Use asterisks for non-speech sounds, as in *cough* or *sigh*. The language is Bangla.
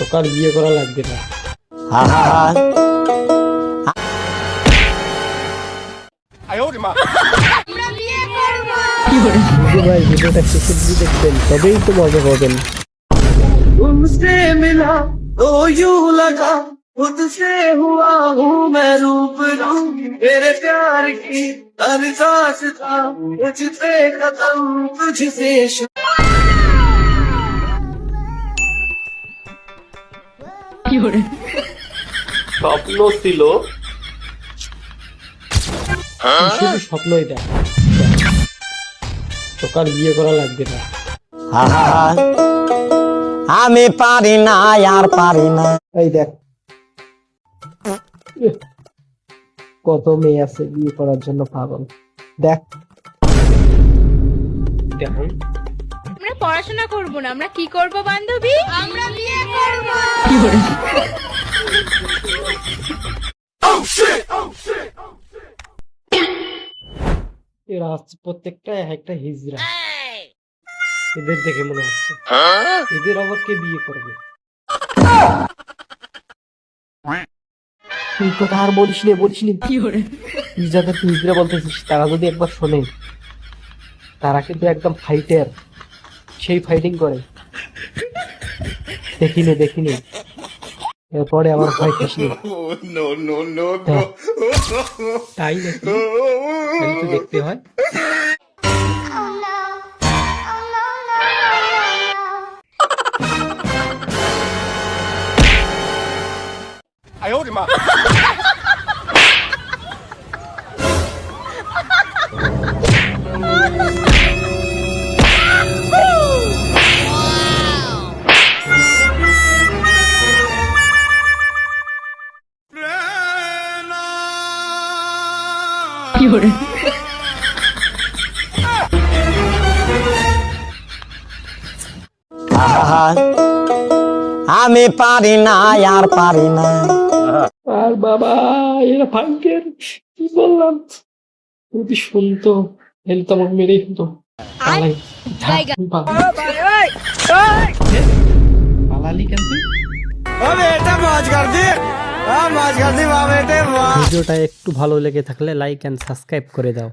তোকে আর বিয়ে করা লাগবে না বুঝু ভাই ভিডিওটা শেষে দিয়ে দেখবেন তবেই তো মজা পাবেন तुमसे मिला तो यूं लगा खुद से हुआ हूँ मैं रूबरू मेरे प्यार की हर सांस था मुझसे खत्म तुझसे স্বপ্ন ছিল। শুধু স্বপ্নই দেখ তোকে আর বিয়ে করা লাগবে না। আমি পারি না আর পারি না। এই দেখ। কত মেয়ে আছে বিয়ে করার জন্য পাগল। দেখ। দেখুন। আমরা পড়াশোনা করব না আমরা কি করব বান্ধবী? আমরা এরা হচ্ছে প্রত্যেকটা এক একটা হিজড়া এদের দেখে মনে হচ্ছে এদের আবার কে বিয়ে করবে তুই কথা আর বলিস নি বলিস নি তুই যাদের তুই হিজড়া বলতেছিস তারা যদি একবার শোনে তারা কিন্তু একদম ফাইটার সেই ফাইটিং করে দেখিনি দেখিনি এরপরে আমার *laughs* ভয় খাসনি দেখ, *laughs* তাই নাকি? দেখতে হয়। *laughs* আমি পারি না আর পারি না। আর বাবা এরা ভাগ্যের কি বললাম? যদি শুনতো তাহলে তো আমাকে মেরেই হতো পালালি কেন তুই? এটা মজ কর দিয়ে ভিডিওটা একটু ভালো লেগে থাকলে লাইক অ্যান্ড সাবস্ক্রাইব করে দাও।